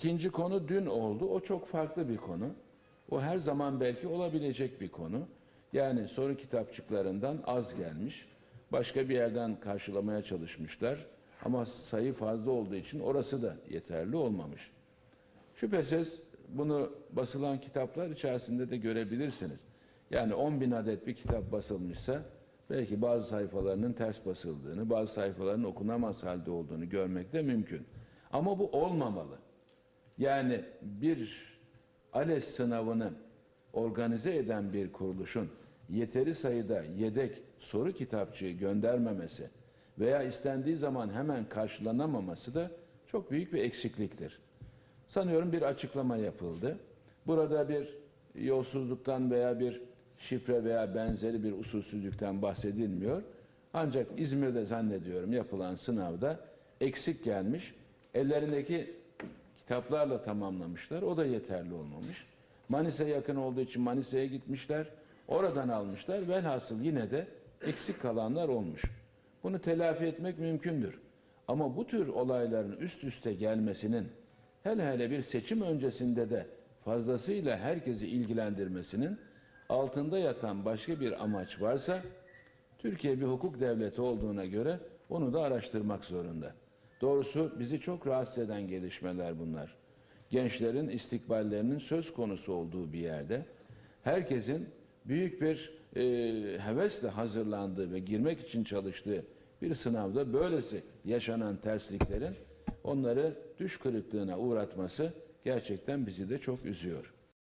İkinci konu dün oldu. O çok farklı bir konu. O her zaman belki olabilecek bir konu. Yani soru kitapçıklarından az gelmiş. Başka bir yerden karşılamaya çalışmışlar. Ama sayı fazla olduğu için orası da yeterli olmamış. Şüphesiz bunu basılan kitaplar içerisinde de görebilirsiniz. Yani 10 bin adet bir kitap basılmışsa belki bazı sayfalarının ters basıldığını, bazı sayfaların okunamaz halde olduğunu görmek de mümkün. Ama bu olmamalı. Yani bir ALES sınavını organize eden bir kuruluşun yeteri sayıda yedek soru kitapçığı göndermemesi veya istendiği zaman hemen karşılanamaması da çok büyük bir eksikliktir. Sanıyorum bir açıklama yapıldı. Burada bir yolsuzluktan veya bir şifre veya benzeri bir usulsüzlükten bahsedilmiyor. Ancak İzmir'de zannediyorum yapılan sınavda eksik gelmiş. Ellerindeki kitaplarla tamamlamışlar. O da yeterli olmamış. Manisa yakın olduğu için Manisa'ya gitmişler. Oradan almışlar. Velhasıl yine de eksik kalanlar olmuş. Bunu telafi etmek mümkündür. Ama bu tür olayların üst üste gelmesinin hele hele bir seçim öncesinde de fazlasıyla herkesi ilgilendirmesinin altında yatan başka bir amaç varsa Türkiye bir hukuk devleti olduğuna göre onu da araştırmak zorunda. Doğrusu bizi çok rahatsız eden gelişmeler bunlar. Gençlerin istikballerinin söz konusu olduğu bir yerde herkesin büyük bir e, hevesle hazırlandığı ve girmek için çalıştığı bir sınavda böylesi yaşanan tersliklerin onları düş kırıklığına uğratması gerçekten bizi de çok üzüyor.